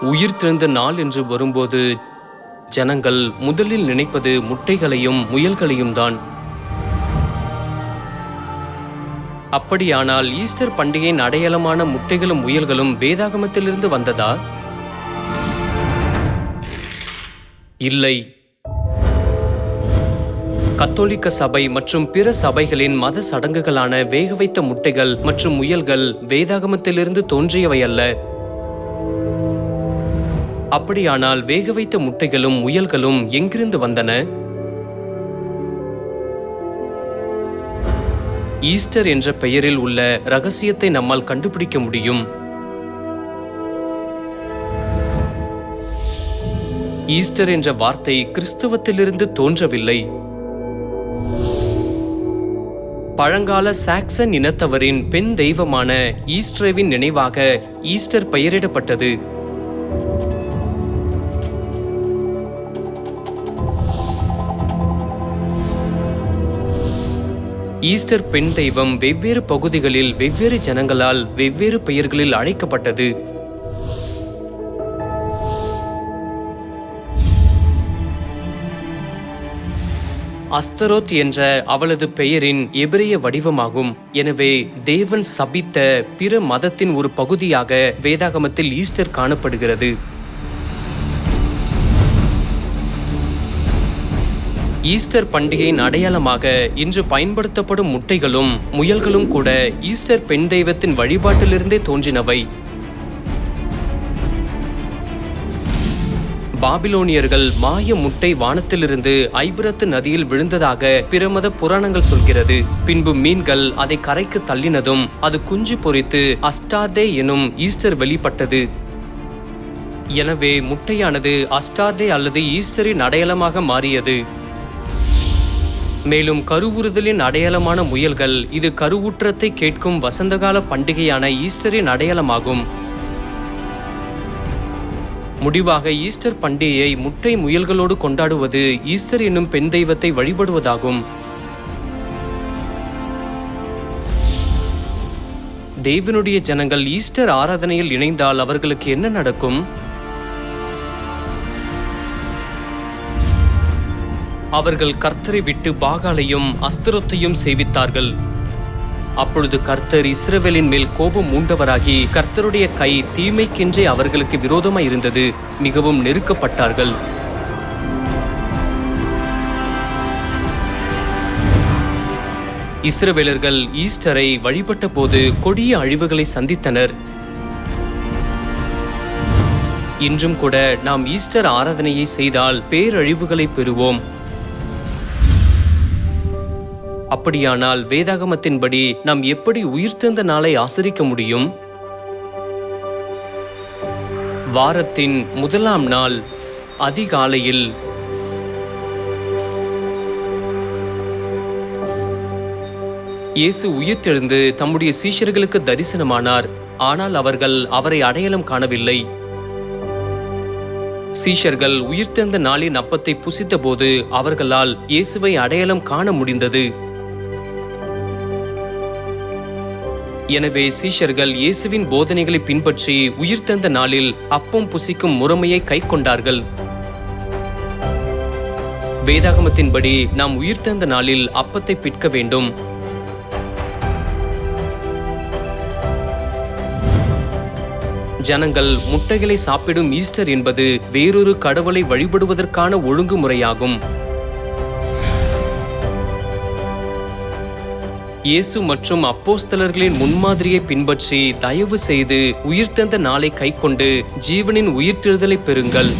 உயிர் திறந்த நாள் என்று வரும்போது ஜனங்கள் முதலில் நினைப்பது முட்டைகளையும் முயல்களையும் தான். அப்படியானால் ஈஸ்டர் பண்டிகையின் அடையாளமான முட்டைகளும் முயல்களும் வேதாகமத்திலிருந்து வந்ததா? இல்லை. கத்தோலிக்க சபை மற்றும் பிற சபைகளின் மத சடங்குகளான வேக வைத்த முட்டைகள் மற்றும் முயல்கள் வேதாகமத்திலிருந்து தோன்றியவை அல்ல. அப்படியானால் வேக வைத்த முட்டைகளும் முயல்களும் எங்கிருந்து வந்தன? ஈஸ்டர் என்ற பெயரில் உள்ள ரகசியத்தை நம்மால் கண்டுபிடிக்க முடியும். ஈஸ்டர் என்ற வார்த்தை கிறிஸ்துவத்திலிருந்து தோன்றவில்லை. பழங்கால சாக்சன் இனத்தவரின் பெண் தெய்வமான ஈஸ்டரவின் நினைவாக ஈஸ்டர் பெயரிடப்பட்டது. ஈஸ்டர் பெண் தெய்வம் வெவ்வேறு பகுதிகளில் வெவ்வேறு ஜனங்களால் வெவ்வேறு பெயர்களில் அழைக்கப்பட்டது. அஸ்தரோத் என்ற அவளது பெயரின் எபிரிய வடிவமாகும். எனவே தேவன் சபித்த பிற மதத்தின் ஒரு பகுதியாக வேதாகமத்தில் ஈஸ்டர் காணப்படுகிறது. ஈஸ்டர் பண்டிகையின் அடையாளமாக இன்று பயன்படுத்தப்படும் முட்டைகளும் முயல்களும் கூட ஈஸ்டர் பெண் தெய்வத்தின் வழிபாட்டிலிருந்தே தோன்றினவை. பாபிலோனியர்கள் மாய முட்டை வானத்திலிருந்து ஐபிரத்து நதியில் விழுந்ததாக பிரமத புராணங்கள் சொல்கிறது. பின்பு மீன்கள் அதை கரைக்கு தள்ளினதும் அது குஞ்சு பொரித்து அஸ்டார்டே எனும் ஈஸ்டர் வெளிப்பட்டது. எனவே முட்டையானது அஸ்டார்டே அல்லது ஈஸ்டரின் அடையாளமாக மாறியது. மேலும் கருவுறுதலின் அடையாளமான முயல்கள் இது கருவுற்றத்தை கேட்கும் வசந்தகால பண்டிகையான ஈஸ்டரின் அடையாளமாகும். முடிவாக ஈஸ்டர் பண்டிகையை முட்டை முயல்களோடு கொண்டாடுவது ஈஸ்டர் என்னும் பெண் தெய்வத்தை வழிபடுவதாகும். தேவனுடைய ஜனங்கள் ஈஸ்டர் ஆராதனையில் இணைந்தால் அவர்களுக்கு என்ன நடக்கும்? அவர்கள் கர்த்தரை விட்டு பாகாலையும் அஸ்திரத்தையும் சேவித்தார்கள். அப்பொழுது கர்த்தர் இஸ்ரவேலின் மேல் கோபம் மூண்டவராகி கர்த்தருடைய கை தீமைக்கென்றே அவர்களுக்கு விரோதமாய் இருந்தது மிகவும் நெருக்கப்பட்டார்கள். இஸ்ரவேலர்கள் ஈஸ்டரை வழிபட்ட போது கொடிய அழிவுகளை சந்தித்தனர். இன்றும் கூட நாம் ஈஸ்டர் ஆராதனையை செய்தால் பேரழிவுகளை பெறுவோம். அப்படியானால் வேதாகமத்தின்படி நாம் எப்படி உயிர்த்தெழுந்த நாளை ஆசரிக்க முடியும்? வாரத்தின் முதலாம் நாள் அதிகாலையில். இயேசு உயிர்த்தெழுந்து தம்முடைய சீஷர்களுக்கு தரிசனமானார். ஆனால் அவர்கள் அவரை அடையாளம் காணவில்லை. சீஷர்கள் உயிர்த்தெழுந்த நாளின் அப்பத்தை புசித்தபோது அவர்களால் இயேசுவை அடையாளம் காண முடிந்தது. எனவே சீஷர்கள் இயேசுவின் போதனைகளை பின்பற்றி உயிர்த்தெழுந்த நாளில் அப்பம் புசிக்கும் முறைமையை கைக்கொண்டார்கள் வேதாகமத்தின்படி நாம் உயிர்த்தெழுந்த நாளில் அப்பத்தை பிற்க வேண்டும். ஜனங்கள் முட்டைகளை சாப்பிடும் ஈஸ்டர் என்பது வேறொரு கடவுளை வழிபடுவதற்கான ஒழுங்குமுறையாகும். இயேசு மற்றும் அப்போஸ்தலர்களின் முன்மாதிரியை பின்பற்றி தயவு செய்து உயிர்த்தெந்த நாளை கைக்கொண்டு ஜீவனின் உயிர்த்தெழுதலை பெறுங்கள்.